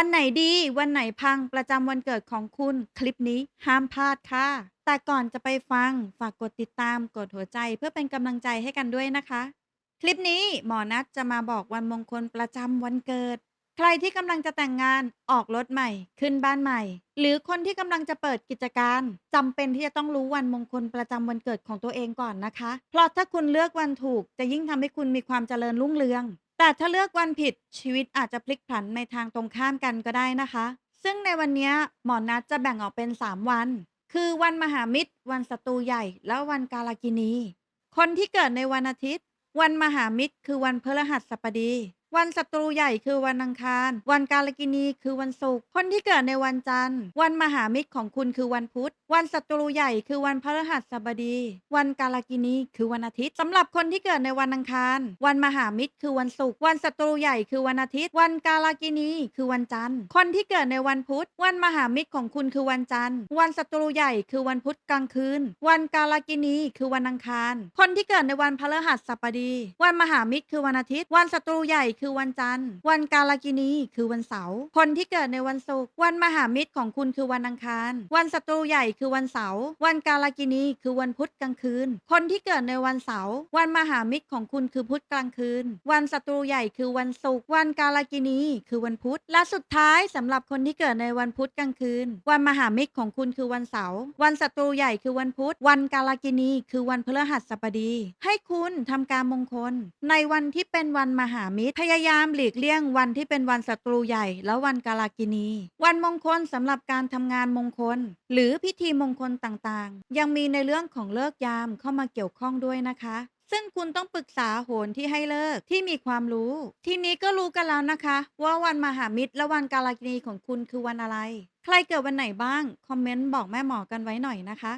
วันไหนดีวันไหนพังประจำวันเกิดของคุณ คลิปนี้ห้ามพลาดค่ะ แต่ก่อนจะไปฟัง ฝากกดติดตามกดหัวใจเพื่อเป็นกำลังใจให้กันด้วยนะคะ คลิปนี้หมอนัดจะมาบอกวันมงคลประจำวันเกิด ใครที่กำลังจะแต่งงานออกรถใหม่ ขึ้นบ้านใหม่ หรือคนที่กำลังจะเปิดกิจการจำเป็นที่จะต้องรู้วันมงคลประจำวันเกิดของตัวเองก่อนนะคะ เพราะถ้าคุณเลือกวันถูกจะยิ่งทำให้คุณมีความเจริญรุ่งเรือง แต่ถ้าเลือกวันผิดชีวิตอาจจะพลิกผันในทางตรงข้ามกันก็ได้นะคะ ซึ่งในวันเนี้ยหมอนัดจะแบ่งออกเป็น 3 วัน คือวันมหามิตร วันศัตรูใหญ่ และวันกาลกินี คนที่เกิดในวันอาทิตย์ วันมหามิตร คือวันพฤหัสบดี วันศัตรูใหญ่คือวันอังคาร วันกาลกินีคือวันศุกร์ คนที่เกิดในวันจันทร์ วันมหามิตรของคุณคือวันพุธ วันศัตรูใหญ่คือวันพฤหัสบดี วันกาลกินีคือวันอาทิตย์สำหรับคนที่เกิดในวันอังคาร วันมหามิตรคือวันศุกร์ วันศัตรูใหญ่คือวันอาทิตย์ วันกาลกินีคือวันจันทร์ คนที่เกิดในวันพุธ วันมหามิตรของคุณคือวันจันทร์ วันศัตรูใหญ่คือวันพุธกลางคืน วันกาลกินีคือวันอังคาร คนที่เกิดในวันพฤหัสบดี วันมหามิตรคือวันอาทิตย์ วันศัตรูใหญ่คือวันจันทร์ วันกาลกินีคือวันเสาร์ คนที่เกิดในวันศุกร์ วันมหามิตรของคุณคือวันอังคาร วันศัตรูใหญ่คือวันเสาร์ วันกาลกินีคือวันพุธกลางคืน คนที่เกิดในวันเสาร์ วันมหามิตรของคุณคือพุธกลางคืน วันศัตรูใหญ่คือวันศุกร์ วันกาลกินีคือวันพุธ และสุดท้ายสำหรับคนที่เกิดในวันพุธกลางคืน วันมหามิตรของคุณคือวันเสาร์ วันศัตรูใหญ่คือวันพุธ วันกาลกินีคือวันพฤหัสบดี ให้คุณทำการมงคล ในวันที่เป็นวันมหามิตรพยายามหลีกเลี่ยงวันที่เป็นวันศัตรูใหญ่ และวันกาลากินี วันมงคลสำหรับการทำงานมงคล หรือพิธีมงคลต่างๆ ยังมีในเรื่องของเลิกยามเข้ามาเกี่ยวข้องด้วยนะคะซึ่งคุณต้องปรึกษาโหนที่ให้เลิกที่มีความรู้ ทีนี้ก็รู้กันแล้วนะคะ ว่าวันมหามิตรและวันกาลกินีของคุณคือวันอะไร ใครเกิดวันไหนบ้าง คอมเมนต์บอกแม่หมอกันไว้หน่อยนะคะ